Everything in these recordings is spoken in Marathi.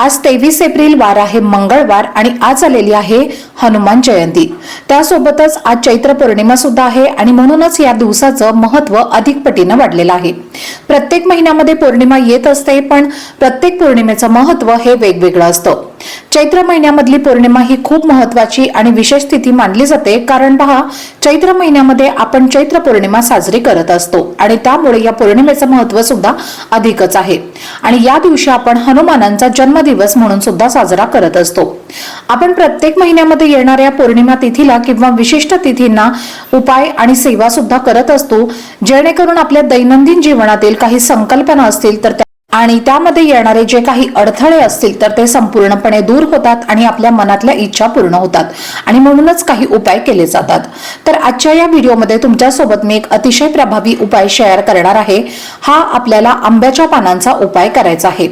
आज तेवीस एप्रिल वार आहे मंगळवार आणि आज आलेली आहे हनुमान जयंती. त्यासोबतच आज चैत्र पौर्णिमा सुद्धा आहे आणि म्हणूनच या दिवसाचं महत्त्व अधिक पटीनं वाढलेलं आहे. प्रत्येक महिन्यामध्ये पौर्णिमा येत असते पण प्रत्येक पौर्णिमेचं महत्त्व हे वेगवेगळं असतं. चैत्र महिन्यामधली पौर्णिमा ही खूप महत्वाची आणि विशेष स्थिती मानली जाते. कारण पहा चैत्र महिन्यामध्ये आपण चैत्र पौर्णिमा साजरी करत असतो आणि त्यामुळे या पौर्णिमेचं महत्त्व सुद्धा अधिकच आहे. आणि या दिवशी आपण हनुमानांचा जन्मदिवस म्हणून सुद्धा साजरा करत असतो. आपण प्रत्येक महिन्यामध्ये येणाऱ्या पौर्णिमा तिथीला किंवा विशिष्ट तिथींना उपाय आणि सेवा सुद्धा करत असतो. जेणेकरून आपल्या दैनंदिन जीवनातील काही संकल्पना असतील तर त्या आणि त्यामध्ये येणारे जे काही अडथळे असतील तर ते संपूर्णपणे दूर होतात आणि आपल्या मनातल्या इच्छा पूर्ण होतात. आणि म्हणूनच काही उपाय केले जातात. तर आजच्या या व्हिडिओमध्ये तुमच्यासोबत मी एक अतिशय प्रभावी उपाय शेअर करणार आहे. हा आपल्याला आंब्याच्या पानांचा उपाय करायचा आहे.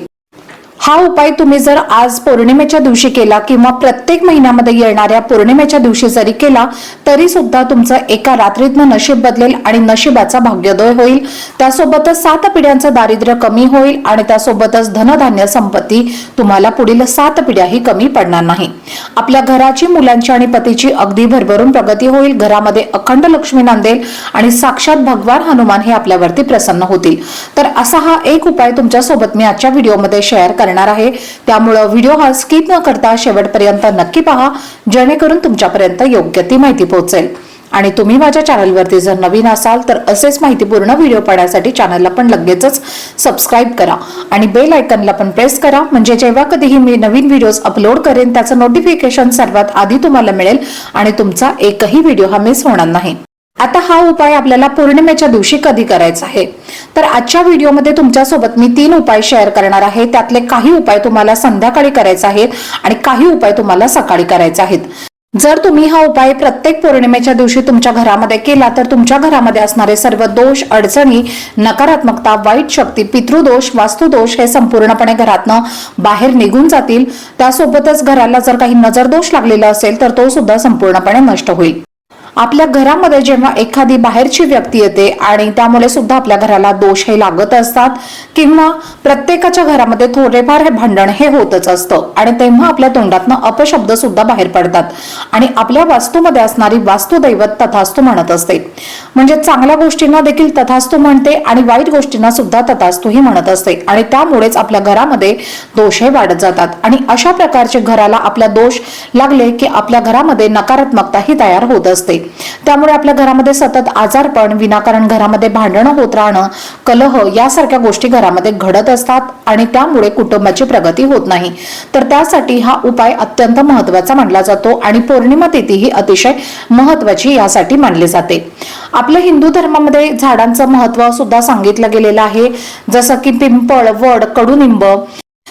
हा उपाय तुम्ही जर आज पौर्णिमेच्या दिवशी केला किंवा प्रत्येक महिन्यामध्ये येणाऱ्या पौर्णिमेच्या दिवशी जरी केला तरी सुद्धा तुमचं एका रात्रीतनं नशीब बदलेल आणि नशिबाचा भाग्योदय होईल. त्यासोबतच सात पिढ्यांचं दारिद्र्य कमी होईल आणि त्यासोबतच धनधान्य संपत्ती तुम्हाला पुढील सात पिढ्याही कमी पडणार नाही. आपल्या घराची मुलांची आणि पतीची अगदी भरभरून प्रगती होईल. घरामध्ये अखंड लक्ष्मी नांदेल आणि साक्षात भगवान हनुमान हे आपल्यावरती प्रसन्न होतील. तर असा हा एक उपाय तुमच्यासोबत मी आजच्या व्हिडिओमध्ये शेअर करणार आहे. त्यामुळं व्हिडिओ हा स्किप न करता शेवटपर्यंत नक्की पहा. जेणेकरून तुमच्यापर्यंत योग्य ती माहिती पोहोचेल. आणि तुम्ही माझ्या चॅनलवरती जर नवीन असाल तर असेच माहितीपूर्ण व्हिडिओ पाहण्यासाठी चॅनलला पण लगेचच सबस्क्राईब करा. आणि बेल आयकनला पण प्रेस करा. म्हणजे जेव्हा कधीही मी नवीन व्हिडिओज अपलोड करेन त्याचं नोटिफिकेशन सर्वात आधी तुम्हाला मिळेल आणि तुमचा एकही व्हिडिओ हा मिस होणार नाही. आता हा उपाय आपल्याला पौर्णिमेच्या दिवशी कधी करायचा आहे? तर आजच्या व्हिडिओमध्ये तुमच्यासोबत मी तीन उपाय शेअर करणार आहे. त्यातले काही उपाय तुम्हाला संध्याकाळी करायचे आहेत आणि काही उपाय तुम्हाला सकाळी करायचे आहेत. जर तुम्ही हा उपाय प्रत्येक पौर्णिमेच्या दिवशी तुमच्या घरामध्ये केला तर तुमच्या घरामध्ये असणारे सर्व दोष अडचणी नकारात्मकता वाईट शक्ती पितृदोष वास्तुदोष हे संपूर्णपणे घरातनं बाहेर निघून जातील. त्यासोबतच घराला जर काही नजरदोष लागलेला असेल तर तो सुद्धा संपूर्णपणे नष्ट होईल. आपल्या घरामध्ये जेव्हा एखादी बाहेरची व्यक्ती येते आणि त्यामुळे सुद्धा आपल्या घराला दोष हे लागत असतात किंवा प्रत्येकाच्या घरामध्ये थोडेफार हे भांडण हे होतच असतं आणि तेव्हा आपल्या तोंडातनं अपशब्द सुद्धा बाहेर पडतात. आणि आपल्या वास्तूमध्ये असणारी वास्तुदैवत तथास्तू म्हणत असते. म्हणजे चांगल्या गोष्टींना देखील तथास्तू म्हणते आणि वाईट गोष्टींना सुद्धा तथास्तू ही म्हणत असते. आणि त्यामुळेच आपल्या घरामध्ये दोष हे वाढत जातात. आणि अशा प्रकारचे घराला आपल्या दोष लागले की आपल्या घरामध्ये नकारात्मकता ही तयार होत असते. त्यामुळे आपल्या घरामध्ये सतत आजारपण विनाकारण घरामध्ये भांडणं होत राहणं कलह यासारख्या गोष्टी घरामध्ये घडत असतात आणि त्यामुळे कुटुंबाची प्रगती होत नाही. तर त्यासाठी हा उपाय अत्यंत महत्त्वाचा मानला जातो आणि पौर्णिमा तिथी ही अतिशय महत्वाची यासाठी मानली जाते. आपल्या हिंदू धर्मामध्ये झाडांचं महत्त्व सुद्धा सांगितलं गेलेलं आहे. जसं की पिंपळ वड कडुनिंब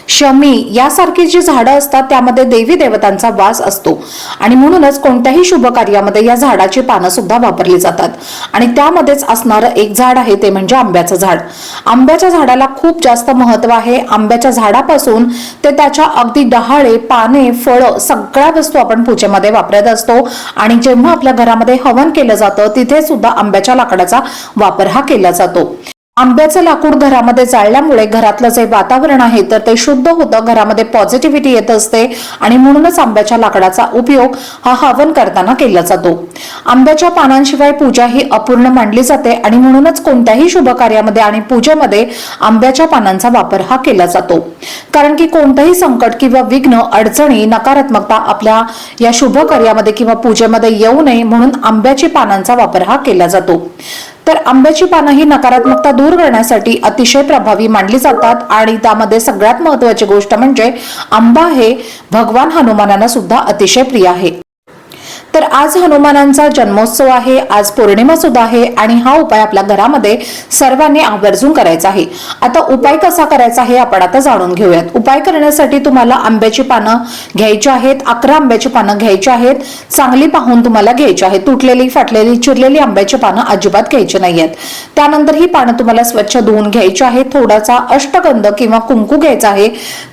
शमी यासारखी जी झाडं असतात त्यामध्ये देवी देवतांचा वास असतो. आणि म्हणूनच कोणत्याही शुभ कार्यामध्ये या झाडाची पानं सुद्धा वापरली जातात. आणि त्यामध्येच असणारं एक झाड आहे ते म्हणजे आंब्याचं झाड. आंब्याच्या झाडाला खूप जास्त महत्त्व आहे. आंब्याच्या झाडापासून ते त्याच्या अगदी डहाळे पाने फळं सगळ्या वस्तू आपण पूजेमध्ये वापरत असतो. आणि जेव्हा आपल्या घरामध्ये हवन केलं जातं तिथे सुद्धा आंब्याच्या लाकडाचा वापर हा केला जातो. आंब्याचं लाकूड घरामध्ये जाळल्यामुळे घरातलं जे वातावरण आहे तर ते शुद्ध होतं घरामध्ये पॉझिटिव्हिटी येत असते आणि म्हणूनच आंब्याच्या लाकडाचा उपयोग हा हवन करताना केला जातो. आंब्याच्या पानांशिवाय पूजा ही अपूर्ण मानली जाते आणि म्हणूनच कोणत्याही शुभ कार्यामध्ये आणि पूजेमध्ये आंब्याच्या पानांचा वापर हा केला जातो. कारण की कोणतंही संकट किंवा विघ्न अडचणी नकारात्मकता आपल्या या शुभ कार्यामध्ये किंवा पूजेमध्ये येऊ नये म्हणून आंब्याची पानांचा वापर हा केला जातो. तर आंब्याची पानं ही नकारात्मकता दूर करण्यासाठी अतिशय प्रभावी मानली जातात आणि त्यामध्ये सगळ्यात महत्वाची गोष्ट म्हणजे आंबा हे भगवान हनुमानांना सुद्धा अतिशय प्रिय आहे. आज हनुमानांचा जन्मोत्सव आहे आज पौर्णिमा सुद्धा आहे आणि हा उपाय आपल्या घरामध्ये सर्वांनी आवर्जून करायचा आहे. आता उपाय कसा करायचा हे आपण आता जाणून घेऊयात. उपाय करण्यासाठी तुम्हाला आंब्याची पानं घ्यायची आहेत अकरा आंब्याची पानं घ्यायची आहेत चांगली पाहून तुम्हाला घ्यायची आहेत. तुटलेली फाटलेली चिरलेली आंब्याची पानं अजिबात घ्यायची नाहीयेत. त्यानंतर ही पानं तुम्हाला स्वच्छ धुवून घ्यायची आहे थोडासा अष्टगंध किंवा कुंकू घ्यायचा आहे.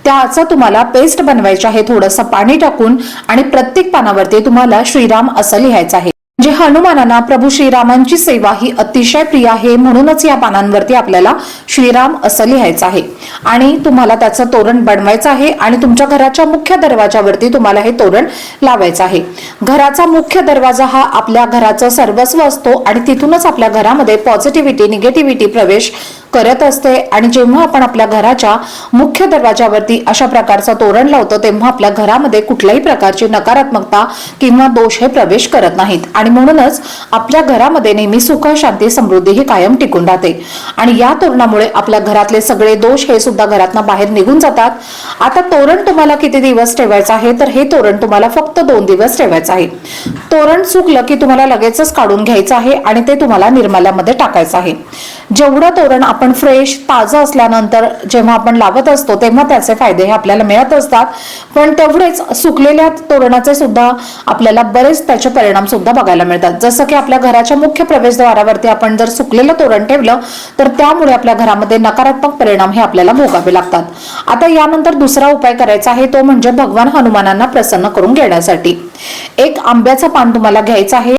त्याचा तुम्हाला पेस्ट बनवायची आहे थोडंसं पाणी टाकून आणि प्रत्येक पानावरती तुम्हाला श्रीराम असं लिहायचं आहे. म्हणजे हनुमानांना प्रभू श्रीरामांची सेवा ही अतिशय प्रिय आहे म्हणूनच या पानांवरती आपल्याला श्रीराम असं लिहायचं आहे. आणि तुम्हाला त्याचं तोरण बनवायचं आहे आणि तुमच्या घराच्या मुख्य दरवाजावरती तुम्हाला हे तोरण लावायचं आहे. घराचा मुख्य दरवाजा हा आपल्या घराचं सर्वस्व असतो आणि तिथूनच आपल्या घरामध्ये पॉझिटिव्हिटी निगेटिव्हिटी प्रवेश करत असते आणि जेव्हा आपण आपल्या घराच्या मुख्य दरवाजावरती अशा प्रकारचं तोरण लावतो तेव्हा आपल्या घरामध्ये कुठल्याही प्रकारची नकारात्मकता किंवा दोष हे प्रवेश करत नाहीत. आणि म्हणूनच आपल्या घरामध्ये नेहमी सुख शांती समृद्धी ही कायम टिकून राहते. आणि या तोरणामुळे आपल्या घरातले सगळे दोष हे सुद्धा घरातनं बाहेर निघून जातात. आता तोरण तुम्हाला किती दिवस ठेवायचं आहे? तर हे तोरण तुम्हाला फक्त दोन दिवस ठेवायचं आहे. तोरण चुकलं की तुम्हाला लगेचच काढून घ्यायचं आहे आणि ते तुम्हाला निर्माल्यामध्ये टाकायचं आहे. जेवढं तोरण आपण फ्रेश ताजं असल्यानंतर जेव्हा आपण लावत असतो तेव्हा त्याचे फायदे हे आपल्याला मिळत असतात. पण तेवढेच सुकलेल्या तोरणाचे सुद्धा आपल्याला बरेच त्याचे परिणाम सुद्धा बघायला मिळतात. जसं की आपल्या घराच्या मुख्य प्रवेशद्वारावरती आपण जर सुकलेलं तोरण ठेवलं तर त्यामुळे आपल्या घरामध्ये नकारात्मक परिणाम हे आपल्याला भोगावे लागतात. आता यानंतर दुसरा उपाय करायचा आहे तो म्हणजे भगवान हनुमानांना प्रसन्न करून घेण्यासाठी. एक आंब्याचं पान तुम्हाला घ्यायचं आहे.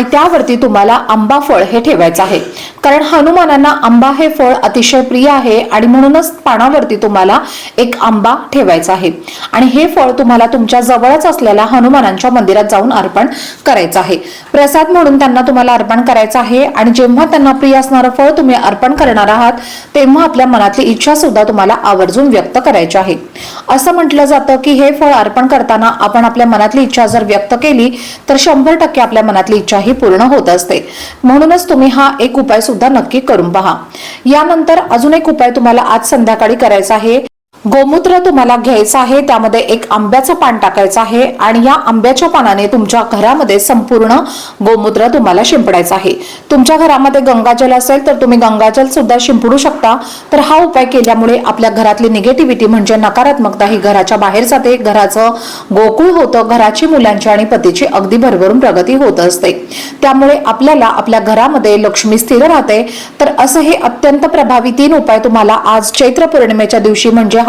आणि त्यावरती तुम्हाला आंबा फळ हे ठेवायचं आहे. कारण हनुमानांना आंबा हे फळ अतिशय प्रिय आहे आणि म्हणूनच पानावरती तुम्हाला एक आंबा ठेवायचा आहे. आणि हे फळ तुम्हाला तुमच्या जवळच असलेल्या हनुमानांच्या मंदिरात जाऊन अर्पण करायचं आहे. प्रसाद म्हणून त्यांना तुम्हाला अर्पण करायचं आहे आणि जेव्हा त्यांना प्रिय असणारं फळ तुम्ही अर्पण करणार आहात तेव्हा आपल्या मनातली इच्छा सुद्धा तुम्हाला आवर्जून व्यक्त करायची आहे. असं म्हटलं जातं की हे फळ अर्पण करताना आपण आपल्या मनातली इच्छा जर व्यक्त केली तर शंभर टक्के आपल्या मनातली इच्छा ही पूर्ण होत असते. म्हणूनच तुम्ही हा एक उपाय सुद्धा नक्की करून पहा. यानंतर अजून एक उपाय तुम्हाला आज संध्याकाळी करायचा आहे. गोमूत्र तुम्हाला घ्यायचं आहे त्यामध्ये एक आंब्याचं पान टाकायचं आहे आणि या आंब्याच्या पानाने तुमच्या घरामध्ये संपूर्ण गोमूत्र तुम्हाला शिंपडायचं आहे. तुमच्या घरामध्ये गंगाजल असेल तर तुम्ही गंगाजल सुद्धा शिंपडू शकता. तर हा उपाय केल्यामुळे आपल्या घरातली निगेटिव्हिटी म्हणजे नकारात्मकता ही घराच्या बाहेर जाते. घराचं गोकुळ होतं घराची मुलांची आणि पतीची अगदी भरभरून प्रगती होत असते. त्यामुळे आपल्याला आपल्या घरामध्ये लक्ष्मी स्थिर राहते. तर असं हे अत्यंत प्रभावी तीन उपाय तुम्हाला आज चैत्र पौर्णिमेच्या दिवशी म्हणजे